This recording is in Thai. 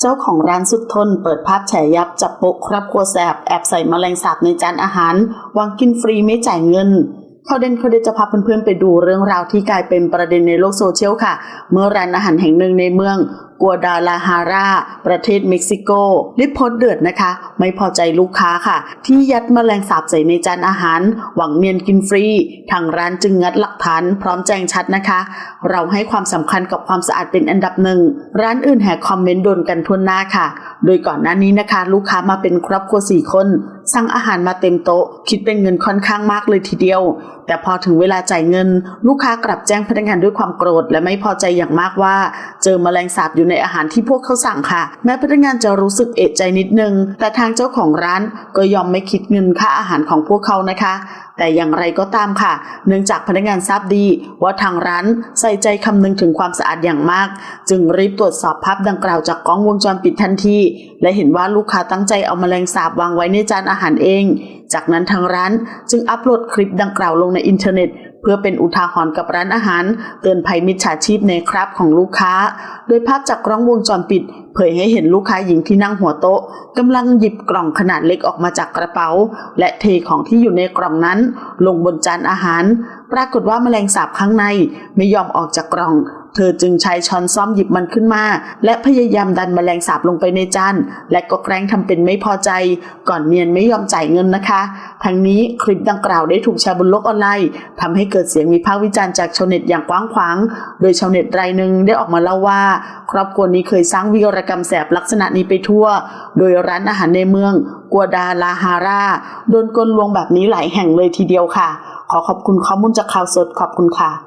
เจ้าของร้านสุดทนเปิดภาพแฉยับจับโปะครอบครัวแสบแอบใส่แมลงสาบในจานอาหารวางกินฟรีไม่จ่ายเงิน ข่าวเด่นข่าวเด่นจะพาเพื่อนๆไปดูเรื่องราวที่กลายเป็นประเด็นในโลกโซเชียลค่ะ เมื่อร้านอาหารแห่งหนึ่งในเมืองกัวดาลาฮารา ประเทศเม็กซิโกรีบโพสต์เดือดนะคะ ไม่พอใจลูกค้าค่ะ ที่ยัดแมลงสาบใส่ในจานอาหาร หวังเนียนกินฟรี ทางร้านจึงงัดหลักฐานพร้อมแจ้งชัดนะคะ เราให้ความสำคัญกับความสะอาดเป็นอันดับหนึ่ง ร้านอื่นแหกคอมเมนต์โดนกันทั่วหน้าค่ะ โดยก่อนหน้านี้นะคะ ลูกค้ามาเป็นครอบครัวสี่คน สั่งอาหารมาเต็มโต๊ะ คิดเป็นเงินค่อนข้างมากเลยทีเดียว แต่พอถึงเวลาจ่ายเงิน ลูกค้ากลับแจ้งพนักงานด้วยความโกรธ และไม่พอใจอย่างมากว่า เจอแมลงสาบอยู่ในอาหารที่พวกเขาสั่งค่ะ แม้พนักงานจะรู้สึกเอะใจนิดนึง แต่ทางเจ้าของร้านก็ยอมไม่คิดเงินค่าอาหารของพวกเขานะคะแต่อย่างไรก็ตามค่ะ เนื่องจากพนักงานทราบดี ว่าทางร้านใส่ใจคำนึงถึงความสะอาดอย่างมาก จึงรีบตรวจสอบภาพดังกล่าวจากกล้องวงจรปิดทันทีและเห็นว่าลูกค้าตั้งใจเอาแมลงสาบวางไว้ในจานอาหารเอง จากนั้นทางร้านจึงอัปโหลดคลิปดังกล่าวลงในอินเทอร์เน็ต เพื่อเป็นอุทาหรณ์กับร้านอาหาร เตือนภัยมิจฉาชีพในคราบของลูกค้า โดยภาพจากกล้องวงจรปิด เผยให้เห็นลูกค้าหญิงที่นั่งหัวโต๊ะกำลังหยิบกล่องขนาดเล็กออกมาจากกระเป๋า และเทของที่อยู่ในกล่องนั้น ลงบนจานอาหาร ปรากฏว่าแมลงสาบข้างในไม่ยอมออกจากกล่อง เธอจึงใช้ช้อนซ่อมหยิบมันขึ้นมา และพยายามดันแมลงสาบลงไปในจานและก็แกล้งทำเป็นไม่พอใจ ก่อนเนียนไม่ยอมจ่ายเงินนะคะ ทั้งนี้คลิปดังกล่าวได้ถูกแชร์บนโลกออนไลน์ทำให้เกิดเสียงวิพากษ์วิจารณ์จากชาวเน็ตอย่างกว้างขวาง โดยชาวเน็ตรายหนึ่งได้ออกมาเล่าว่า ครอบครัวนี้เคยสร้างวีรกรรมแสบลักษณะนี้ไปทั่ว โดยร้านอาหารในเมืองกัวดาลาฮาราโดนกลลวงแบบนี้หลายแห่งเลยทีเดียวค่ะ ขอขอบคุณข้อมูลจากข่าวสดขอบคุณค่ะ